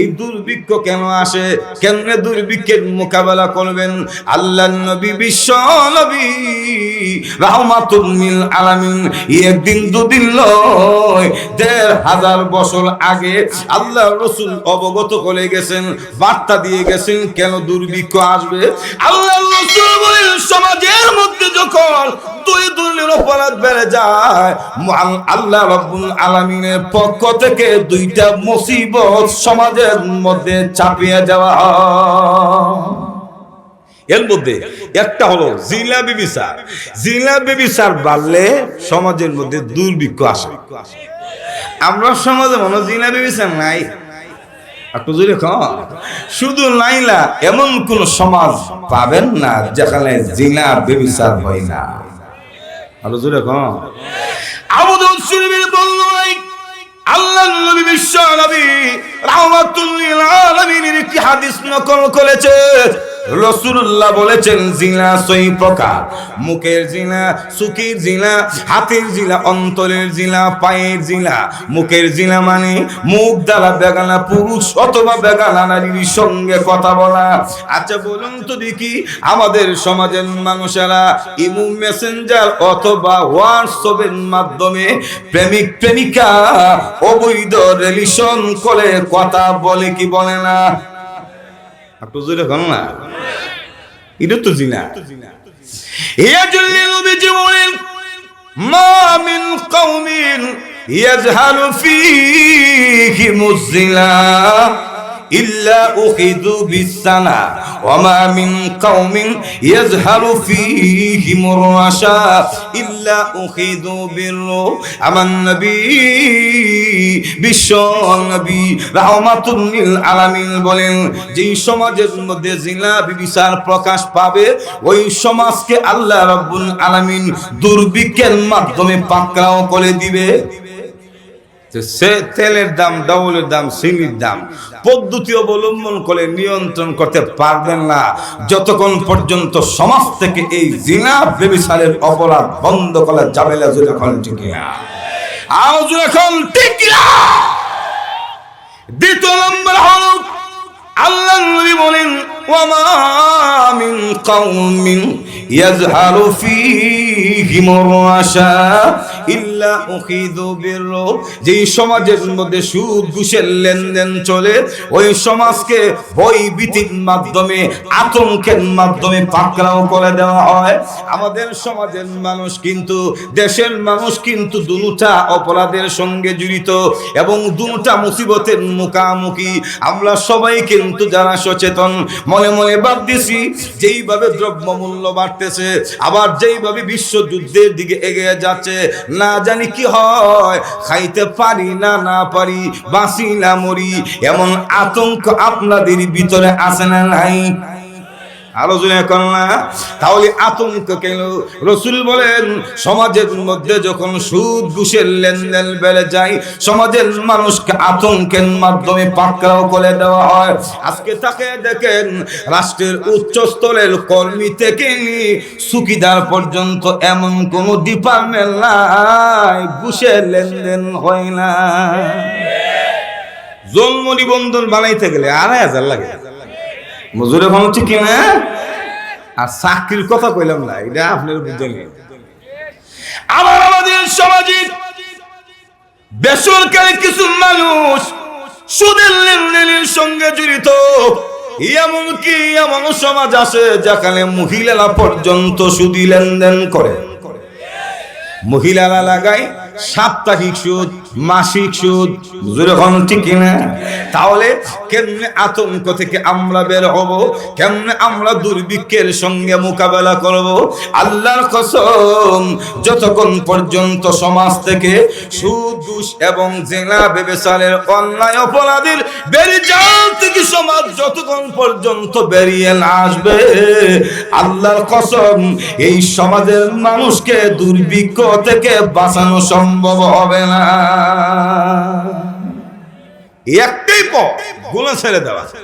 এই দুর্ভিক্ষ কেন আসে? কেমনে দুর্ভিক্ষের মোকাবেলা করবেন? আল্লাহ নবী, বিশ্ব নবী, রাহমাতুল আলামিন। একদিন দুদিন লয়, দেড় হাজার বছর আগে আল্লাহ রসুল অবগত করে গেছেন, বার্তা দিয়ে গেছেন, কেন দুর্ভিক্ষ আসবে? আল্লাহ রসুল সমাজের মধ্যে যখন দুই দুর্নীর অপরাধ বেড়ে যায় আল্লাহ রব্বুল আলামিনের পক্ষ থেকে দুইটা মুসিবত সমাজের মধ্যে চাপিয়ে যাওয়া এর মধ্যে একটা হলো জিলা বিবিসার জিলা বিবিসার বাড়লে সমাজের মধ্যে দুর্ভিক্ষ আসে। আমরা সমাজে মনে জিলা বিবিসার নাই। শুধু নাইলা এমন কোন সমাজ পাবেন না যেখানে জিনা বেবিচার হয় না। আরও জোরে কম বললাই আল্লাহ নবী, বিশ্ব নবী রাহমাতুল লিল আলামিনের কি হাদিস নকল করেছে? রসুল্লাহ বলেছেন, জিনা সই প্রকার। মুখের জিনা, সুখের জিনা, হাতের জিনা, অন্তরের জিনা, পায়ের জিনা। মুখের জিনা মানে মুখ দ্বারা বেগানা পুরুষ অথবা বেগানা নারীর সঙ্গে কথা বলা। আচ্ছা বলুন তো দেখি, আমাদের সমাজের মানুষেরা ইমু মেসেঞ্জার অথবা হোয়াটসঅ্যাপের মাধ্যমে প্রেমিক, প্রেমিকা, অবৈধ রিলেশন করে কথা বলে কি বলে না? একটু জোরে কেন না। এটা তো জিনা। ইয়াজলিল বিজুলিন মা মিন কওমিন ইয়াজহালু ফীহি মুজলা ইল্লা উখিযু বিসানা মিন ইয়াজহারু ইল্লা বিরু নবী, বিশ্ব নবী রাহমাতুল লিল আলামিন বলেন, যেই সমাজের মধ্যে জিলা বিবিচার প্রকাশ পাবে, ওই সমাজকে আল্লাহ রাব্বুল আলামিন দুর্ভিক্ষের মাধ্যমে পাকড়াও করে দিবে। সে তেলের দাম ডাউলের দাম চিনির দাম, পদ্ধতি অবলম্বন করে নিয়ন্ত্রণ করতে পারবেন না। যতক্ষণ পর্যন্ত সমাজ থেকে এই জিনা বেবিচারের অপরাধ বন্ধ করা যাবে না যখন ঠিক আজ এখন না, দ্বিতীয় নম্বর হল আল্লাহ ইল্লা উখিযু বিররু যেই সমাজের মধ্যে সুদ, ঘুষের লেনদেন চলে, ওই সমাজকে ভয় ভীতির মাধ্যমে, আতঙ্কের মাধ্যমে পাকড়াও করে দেওয়া হয়। আমাদের সমাজের মানুষ কিন্তু, দেশের মানুষ কিন্তু দুটা অপরাধের সঙ্গে জড়িত এবং দুটা মুসিবতের মুখামুখি। আমরা সবাই কিন্তু যারা সচেতন, মনে মনে বাদ ভাবতেছি, যেইভাবে দ্রব্য মূল্য বাড়তেছে, আবার যেইভাবে বিশ্বযুদ্ধের দিকে এগিয়ে যাচ্ছে না জানি কি হয়, খাইতে পারি না না পারি, বাঁচি না মরি। এমন আতঙ্ক আপনাদের ভিতরে আসে না নাই? আলোচনা কর না। তাহলে আতঙ্ক কেন? রসুল বলেন, সমাজের মধ্যে যখন সুদ, ঘুষের লেনদেন বেড়ে যায়, সমাজের মানুষকে আতঙ্কের মাধ্যমে পাকড়াও করে দেওয়া হয়। আজকে তাকে দেখেন, রাষ্ট্রের উচ্চ স্তরের কর্মী থেকে সুকিদার পর্যন্ত এমন কোন ডিপার্টমেন্ট নাই, ঘুষের লেনদেন হয় না। জন্ম নিবন্ধন বানাইতে গেলে আড়াই হাজার লাগে। মজুরে কোনো ঠিক না আর চাকরির কথা কইলাম না, এটা আপনার বুঝলেন আবার আমাদের সমাজে বেসরকারি কিছু মানুষ সুদের লেনদেনের সঙ্গে জড়িত। এমন কি এমন সমাজ আছে যেখানে মহিলারা পর্যন্ত সুদি লেনদেন করে। মহিলারা লাগায় সাপ্তাহিক সুদ, মাসিক সুদ যেরকম ঠিক কিনা তাহলে কেমনে আতঙ্ক থেকে আমরা বের হব? কেমনে আমরা দুর্ভিক্ষের সঙ্গে মোকাবেলা করব? আল্লাহর কসম, যতক্ষণ পর্যন্ত সমাজ থেকে সুদ, ঘুষ এবং জেনা বেবেসালের অন্যায় অপরাধীর বেরিজাল থেকে সমাজ যতক্ষণ পর্যন্ত বেরিয়ে আসবে, আল্লাহর কসম, এই সমাজের মানুষকে দুর্ভিক্ষ থেকে বাঁচানো সম্ভব হবে না। একটাই পথগুলো ছেড়ে দেওয়া।